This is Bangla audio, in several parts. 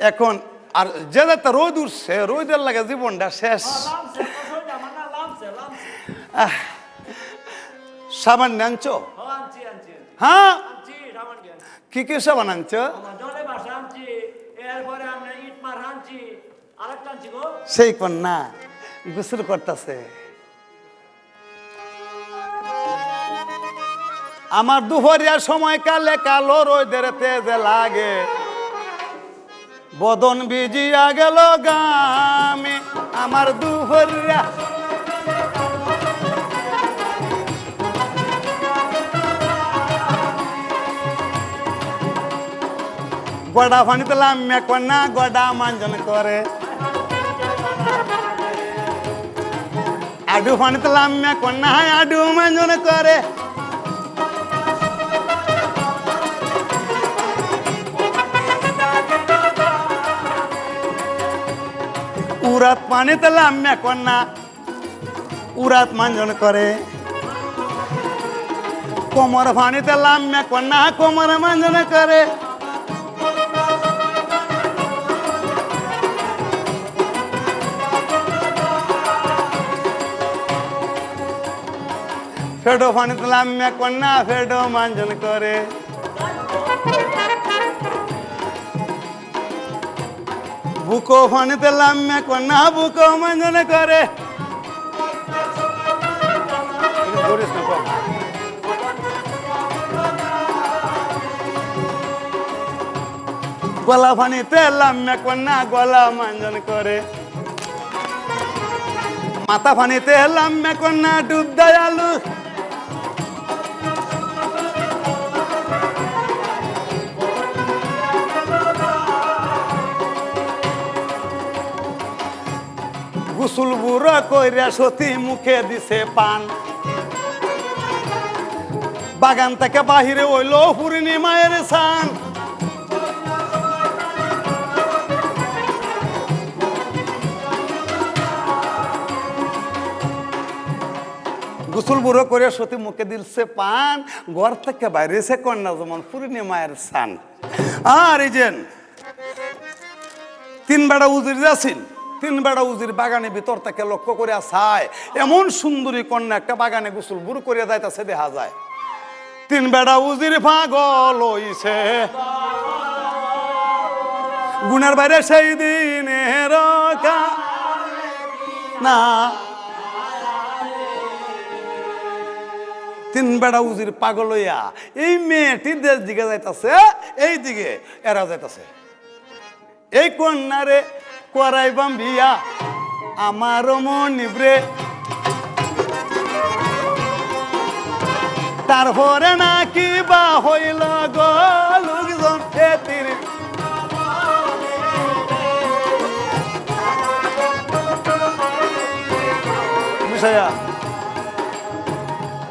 এখন আর যে যাতে রোদ উঠছে রোদের লাগে জীবনটা শেষ। সাবান আনছো? হ্যাঁ? কি কি সাবান আনছো? সেই কন্যা গোসল করতেছে। আমার দুপুরিয়া সময় কালে কালো রোদের তেজে লাগে। বদন বিজিয়া গেল গামে আমার দুপুরিয়া গড়া ফানিতে লাম্যা কন্যা গড়া মাঞ্জন করে। আডু ফানিতে লাম্যা কন্যা, আডু মাঞ্জন করে। উরাত পানিতে লাম্যা কন্যা উরাত মাঞ্জন করে কোমর ফানিতে লাম্যা কন্যা কোমর মাঞ্জন করে ফেডো ফানিতে লাম্যা কন্যা ফেডো মাঞ্জন করে বুকো ফানিতে লাম্যা কন্যা বুকো মাঞ্জন করে। না। গলা ফানিতে লাম্যা কন্যা গলা মাঞ্জন করে। মাথা ফানিতে লাম্যা কন্যা ডুব দয়ালু। বুড়ো কইরা সতী মুখে দিছে পান। বাগান থেকে বাহিরে হইল পূর্ণিমায়ের সান গুসুল বুড়ো করে সতী মুখে দিলছে পান। ঘর থেকে বাইরেছে কন্যা যেমন পূর্ণিমায়ের সান আর এই তিন বেড়া উজির যাচ্ছিল তিন বেড়া উজির বাগানের ভিতর থেকে লক্ষ্য করে আসায় এমন সুন্দরী কন্যা একটা বাগানে গোসল বুড়ো করিয়া যাইতেছে, দেখা যায়। তিন বেড়া উজির পাগল হইছে। গুনার বাইরে সেই দিনের না। তিন বেড়া উজির পাগল হইয়া এই মেয়েটি দেশ দিকে যাইতাছে, এই দিকে এরা যাইতাছে। এই কন্যারে করাইবাম বিয়া আমার মনিব্রে তারপরে নাকি বা হইল গো লোকজন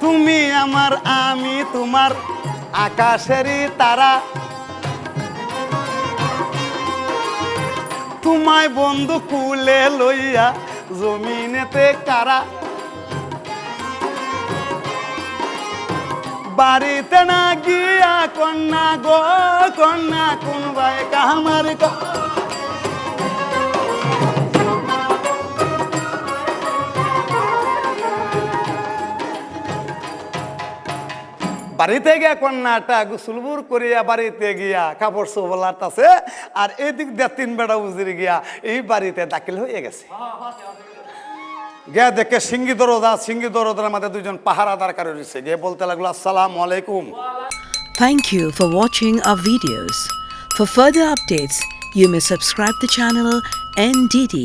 তুমি আমার, আমি তোমার আকাশেরই তারা। তোমায় বন্ধু কুলে লইয়া জমিনেতে কারা? বাড়িতে না গিয়া কন্যা গো, কন্যা কোন ভাই কামার বাড়িতে গিয়া কন্যাটা গুসুলবুর করিয়া বাড়িতে গিয়া কাপড় সোবলার আছে আর এদিক দিয়ে তিন বেড়া উজির গিয়া এই বাড়িতে দাখিল হয়ে গেছে। গিয়া দেখে সিঙ্গি দরদা সিঙ্গি দরদার মধ্যে দুজন পাহারাদার কারও রয়েছে। গিয়ে বলতে লাগল আসসালামু আলাইকুম। Thank you for watching our videos. For further updates, you may subscribe the channel NDD